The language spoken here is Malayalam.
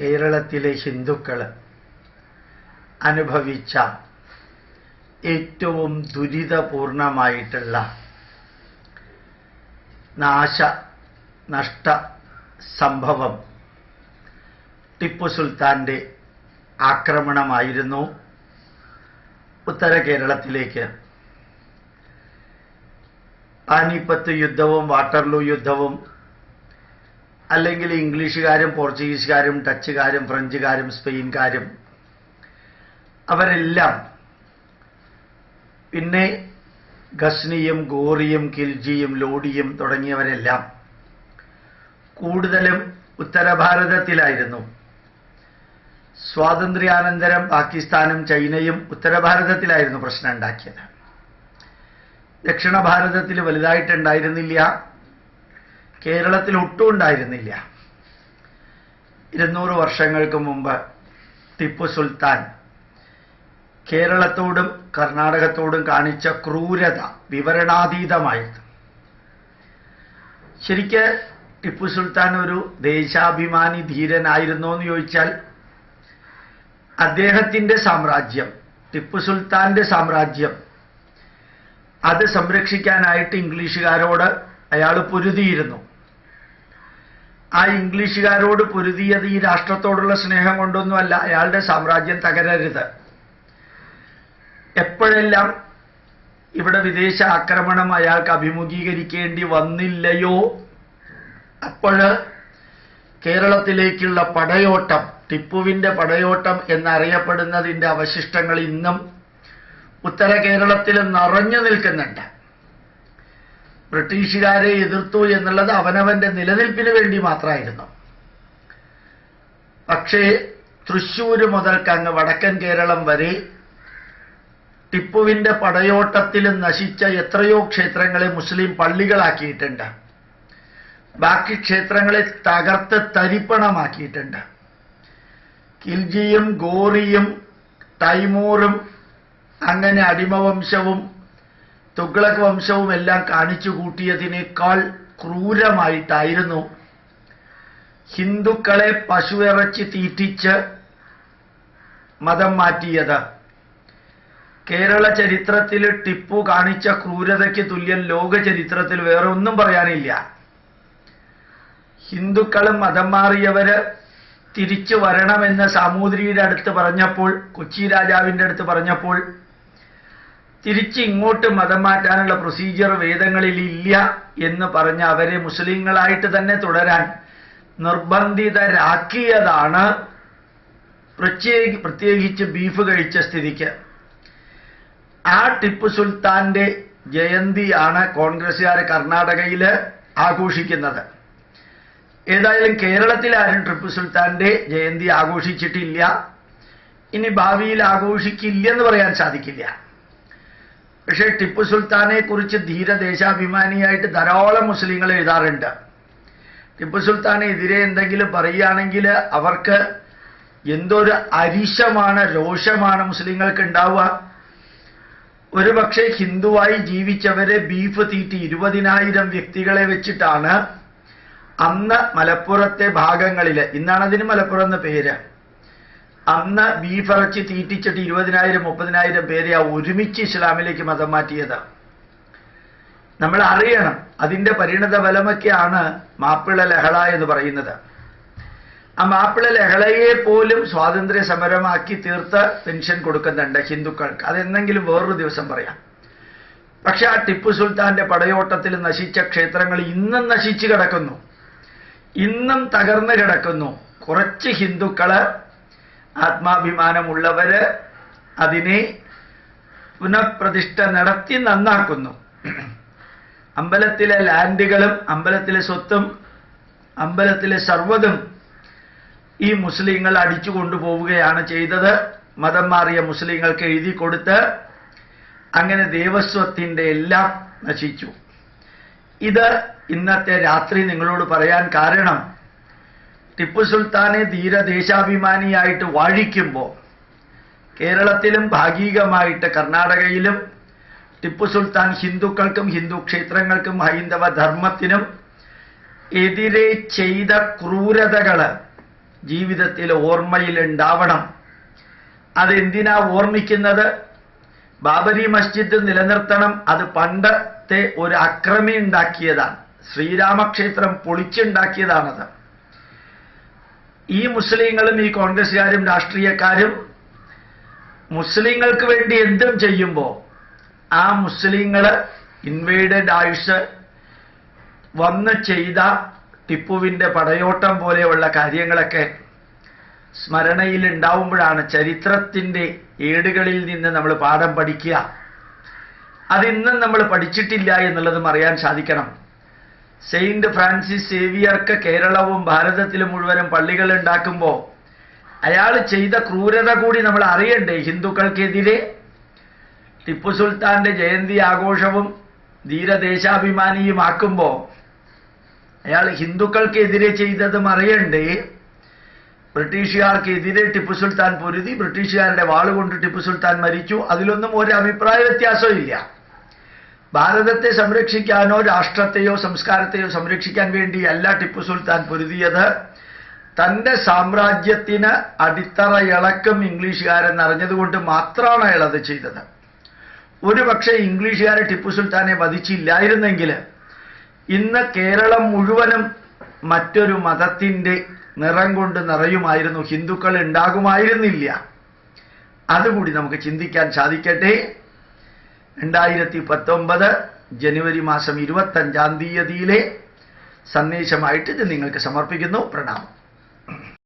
കേരളത്തിലെ ഹിന്ദുക്കൾ അനുഭവിച്ച ഏറ്റവും ദുരിതപൂർണമായിട്ടുള്ള നാശ നഷ്ട സംഭവം ടിപ്പു സുൽത്താന്റെ ആക്രമണമായിരുന്നു ഉത്തര കേരളത്തിലേക്ക്. പാനിപ്പത്ത് യുദ്ധവും വാട്ടർലൂ യുദ്ധവും അല്ലെങ്കിൽ ഇംഗ്ലീഷുകാരും പോർച്ചുഗീസുകാരും ഡച്ചുകാരും ഫ്രഞ്ചുകാരും സ്പെയിൻകാരും അവരെല്ലാം പിന്നെ ഗസ്നിയും ഗോറിയും കിൽജിയും ലോഡിയും തുടങ്ങിയവരെല്ലാം കൂടുതലും ഉത്തരഭാരതത്തിലായിരുന്നു. സ്വാതന്ത്ര്യാനന്തരം പാകിസ്ഥാനും ചൈനയും ഉത്തരഭാരതത്തിലായിരുന്നു പ്രശ്നം ഉണ്ടാക്കിയത്. ദക്ഷിണ ഭാരതത്തിൽ വലുതായിട്ടുണ്ടായിരുന്നില്ല. കേരളത്തിൽ ഒട്ടും ഉണ്ടായിരുന്നില്ല ഇരുന്നൂറ് വർഷങ്ങൾക്ക് മുമ്പ് ടിപ്പു സുൽത്താൻ കേരളത്തോടും കർണാടകത്തോടും കാണിച്ച ക്രൂരത വിവരണാതീതമായിരുന്നു. ശരിക്ക് ടിപ്പു സുൽത്താൻ ഒരു ദേശാഭിമാനി ധീരനായിരുന്നു എന്ന് ചോദിച്ചാൽ അദ്ദേഹത്തിന്റെ സാമ്രാജ്യം ടിപ്പു സുൽത്താന്റെ സാമ്രാജ്യം അത് സംരക്ഷിക്കാനായിട്ട് ഇംഗ്ലീഷുകാരോട് അയാൾ പൊരുതിയിരുന്നു. ആ ഇംഗ്ലീഷുകാരോട് പൊരുതിയത് ഈ രാഷ്ട്രത്തോടുള്ള സ്നേഹം കൊണ്ടൊന്നുമല്ല. അയാളുടെ സാമ്രാജ്യം തകരരുത്. എപ്പോഴെല്ലാം ഇവിടെ വിദേശ ആക്രമണം അയാൾക്ക് അഭിമുഖീകരിക്കേണ്ടി വന്നില്ലയോ അപ്പോഴ് കേരളത്തിലേക്കുള്ള പടയോട്ടം ടിപ്പുവിന്റെ പടയോട്ടം എന്നറിയപ്പെടുന്നതിന്റെ അവശിഷ്ടങ്ങൾ ഇന്നും ഉത്തര കേരളത്തിൽ നിറഞ്ഞു നിൽക്കുന്നുണ്ട്. ബ്രിട്ടീഷുകാരെ എതിർത്തു എന്നുള്ളത് അവനവന്റെ നിലനിൽപ്പിന് വേണ്ടി മാത്രമായിരുന്നു. പക്ഷേ തൃശ്ശൂര് മുതൽക്ക് അങ്ങ് വടക്കൻ കേരളം വരെ ടിപ്പുവിന്റെ പടയോട്ടത്തിൽ നശിച്ച എത്രയോ ക്ഷേത്രങ്ങളെ മുസ്ലിം പള്ളികളാക്കിയിട്ടുണ്ട്. ബാക്കി ക്ഷേത്രങ്ങളെ തകർത്ത് തരിപ്പണമാക്കിയിട്ടുണ്ട്. കിൽജിയും ഗോറിയും തൈമൂറും അങ്ങനെ അടിമവംശവും തുഗ്ലക് വംശവും എല്ലാം കാണിച്ചു കൂട്ടിയതിനേക്കാൾ ക്രൂരമായിട്ടായിരുന്നു ഹിന്ദുക്കളെ പശുവിറച്ചി തീറ്റിച്ച് മതം മാറ്റിയത്. കേരള ചരിത്രത്തിൽ ടിപ്പു കാണിച്ച ക്രൂരതയ്ക്ക് തുല്യം ലോക ചരിത്രത്തിൽ വേറെ ഒന്നും പറയാനില്ല. ഹിന്ദുക്കളും മതം മാറിയവര് തിരിച്ചു വരണമെന്ന് സാമൂതിരിയുടെ അടുത്ത് പറഞ്ഞപ്പോൾ കൊച്ചി രാജാവിന്റെ അടുത്ത് പറഞ്ഞപ്പോൾ തിരിച്ച് ഇങ്ങോട്ട് മതം മാറ്റാനുള്ള പ്രൊസീജിയർ വേദങ്ങളിൽ ഇല്ല എന്ന് പറഞ്ഞ് അവരെ മുസ്ലിങ്ങളായിട്ട് തന്നെ തുടരാൻ നിർബന്ധിതരാക്കിയതാണ് പ്രത്യേകി പ്രത്യേകിച്ച് ബീഫ് കഴിച്ച സ്ഥിതിക്ക്. ആ ടിപ്പു സുൽത്താന്റെ ജയന്തിയാണ് കോൺഗ്രസ്സുകാർ കർണാടകയിൽ ആഘോഷിക്കുന്നത്. ഏതായാലും കേരളത്തിൽ ആരും ടിപ്പു സുൽത്താന്റെ ജയന്തി ആഘോഷിച്ചിട്ടില്ല. ഇനി ഭാവിയിൽ ആഘോഷിക്കില്ലെന്ന് പറയാൻ സാധിക്കില്ല. പക്ഷേ ടിപ്പു സുൽത്താനെ കുറിച്ച് ധീര ധീരദേശാഭിമാനിയായിട്ട് ധാരാളം മുസ്ലിങ്ങൾ എഴുതാറുണ്ട്. ടിപ്പു സുൽത്താനെതിരെ എന്തെങ്കിലും പറയുകയാണെങ്കിൽ അവർക്ക് എന്തൊരു അരിശമാണ് രോഷമാണ് മുസ്ലിങ്ങൾക്ക് ഉണ്ടാവുക. ഒരുപക്ഷെ ഹിന്ദുവായി ജീവിച്ചവരെ ബീഫ് തീറ്റി ഇരുപതിനായിരം വ്യക്തികളെ വെച്ചിട്ടാണ് അന്ന് മലപ്പുറത്തെ ഭാഗങ്ങളിൽ ഇന്നാണ് അതിന് മലപ്പുറം എന്ന പേര്. അന്ന് ബീഫ് ഇറച്ചി തീറ്റിച്ചിട്ട് ഇരുപതിനായിരം മുപ്പതിനായിരം പേരെ ആ ഒരുമിച്ച് ഇസ്ലാമിലേക്ക് മതം മാറ്റിയത്. നമ്മൾ അറിയണം അതിന്റെ പരിണത ഫലമൊക്കെയാണ് മാപ്പിള ലഹള എന്ന് പറയുന്നത്. ആ മാപ്പിള ലഹളയെ പോലും സ്വാതന്ത്ര്യ സമരമാക്കി തീർത്ത് പെൻഷൻ കൊടുക്കുന്നുണ്ട് ഹിന്ദുക്കൾക്ക്. അതെന്തെങ്കിലും വേറൊരു ദിവസം പറയാം. പക്ഷെ ആ ടിപ്പു സുൽത്താന്റെ പടയോട്ടത്തിൽ നശിച്ച ക്ഷേത്രങ്ങൾ ഇന്നും നശിച്ചു കിടക്കുന്നു. ഇന്നും തകർന്നു കിടക്കുന്നു. കുറച്ച് ഹിന്ദുക്കൾ ആത്മാഭിമാനമുള്ളവര് അതിനെ പുനഃപ്രതിഷ്ഠ നടത്തി നന്നാക്കുന്നു. അമ്പലത്തിലെ ലാൻഡുകളും അമ്പലത്തിലെ സ്വത്തും അമ്പലത്തിലെ സർവതും ഈ മുസ്ലിങ്ങൾ അടിച്ചു കൊണ്ടുപോവുകയാണ് ചെയ്തത്. മതം മാറിയ മുസ്ലിങ്ങൾക്ക് എഴുതി കൊടുത്ത് അങ്ങനെ ദേവസ്വത്തിന്റെ എല്ലാം നശിച്ചു. ഇത് ഇന്നത്തെ രാത്രി നിങ്ങളോട് പറയാൻ കാരണം ടിപ്പു സുൽത്താനെ ധീരദേശാഭിമാനിയായിട്ട് വാഴിക്കുമ്പോൾ കേരളത്തിലും ഭാഗികമായിട്ട് കർണാടകയിലും ടിപ്പു സുൽത്താൻ ഹിന്ദുക്കൾക്കും ഹിന്ദു ക്ഷേത്രങ്ങൾക്കും ഹൈന്ദവ ധർമ്മത്തിനും എതിരെ ചെയ്ത ക്രൂരതകൾ ജീവിതത്തിൽ ഓർമ്മയിൽ ഉണ്ടാവണം. അതെന്തിനാ ഓർമ്മിക്കുന്നത്? ബാബരി മസ്ജിദ് നിലനിർത്തണം. അത് പണ്ടത്തെ ഒരു അക്രമി ഉണ്ടാക്കിയതാണ്. ശ്രീരാമക്ഷേത്രം പൊളിച്ചുണ്ടാക്കിയതാണത്. ഈ മുസ്ലിങ്ങളും ഈ കോൺഗ്രസ്സുകാരും രാഷ്ട്രീയക്കാരും മുസ്ലിങ്ങൾക്ക് വേണ്ടി എന്തും ചെയ്യുമ്പോൾ ആ മുസ്ലിങ്ങൾ ഇൻവേഡഡ് ആയുഷ് വന്ന് ചെയ്ത ടിപ്പുവിന്റെ പടയോട്ടം പോലെയുള്ള കാര്യങ്ങളൊക്കെ സ്മരണയിൽ ഉണ്ടാവുമ്പോഴാണ് ചരിത്രത്തിന്റെ ഏടുകളിൽ നിന്ന് നമ്മൾ പാഠം പഠിക്കുക. അതിന്നും നമ്മൾ പഠിച്ചിട്ടില്ല എന്നുള്ളതും അറിയാൻ സാധിക്കണം. സെയിന്റ് ഫ്രാൻസിസ് സേവിയർക്ക് കേരളവും ഭാരതത്തിലും മുഴുവനും പള്ളികൾ ഉണ്ടാക്കുമ്പോൾ അയാൾ ചെയ്ത ക്രൂരത കൂടി നമ്മൾ അറിയണ്ടേ? ഹിന്ദുക്കൾക്കെതിരെ ടിപ്പു സുൽത്താന്റെ ജയന്തി ആഘോഷവും ധീരദേശാഭിമാനിയുമാക്കുമ്പോൾ അയാൾ ഹിന്ദുക്കൾക്കെതിരെ ചെയ്തതും അറിയണ്ടേ? ബ്രിട്ടീഷുകാർക്കെതിരെ ടിപ്പു സുൽത്താൻ പൊരുതി ബ്രിട്ടീഷുകാരുടെ വാളുകൊണ്ട് ടിപ്പു സുൽത്താൻ മരിച്ചു. അതിലൊന്നും ഒരു അഭിപ്രായ വ്യത്യാസവും ഇല്ല. ഭാരതത്തെ സംരക്ഷിക്കാനോ രാഷ്ട്രത്തെയോ സംസ്കാരത്തെയോ സംരക്ഷിക്കാൻ വേണ്ടിയല്ല ടിപ്പു സുൽത്താൻ പൊരുതിയത്. തന്റെ സാമ്രാജ്യത്തിന് അടിത്തറ ഇളക്കും ഇംഗ്ലീഷുകാരൻ അറിഞ്ഞതുകൊണ്ട് മാത്രമാണ് അയാൾ അത് ചെയ്തത്. ഒരു പക്ഷേ ഇംഗ്ലീഷുകാരെ ടിപ്പു സുൽത്താനെ വധിച്ചില്ലായിരുന്നെങ്കിൽ ഇന്ന് കേരളം മുഴുവനും മറ്റൊരു മതത്തിന്റെ നിറം കൊണ്ട് നിറയുമായിരുന്നു ഹിന്ദുക്കൾ ഉണ്ടാകുമായിരുന്നില്ല. അതുകൂടി നമുക്ക് ചിന്തിക്കാൻ സാധിക്കട്ടെ. രണ്ടായിരത്തി പത്തൊമ്പത് ജനുവരി മാസം ഇരുപത്തഞ്ചാം തീയതിയിലെ സന്ദേശമായിട്ട് ഇത് നിങ്ങൾക്ക് സമർപ്പിക്കുന്നു. പ്രണാമം.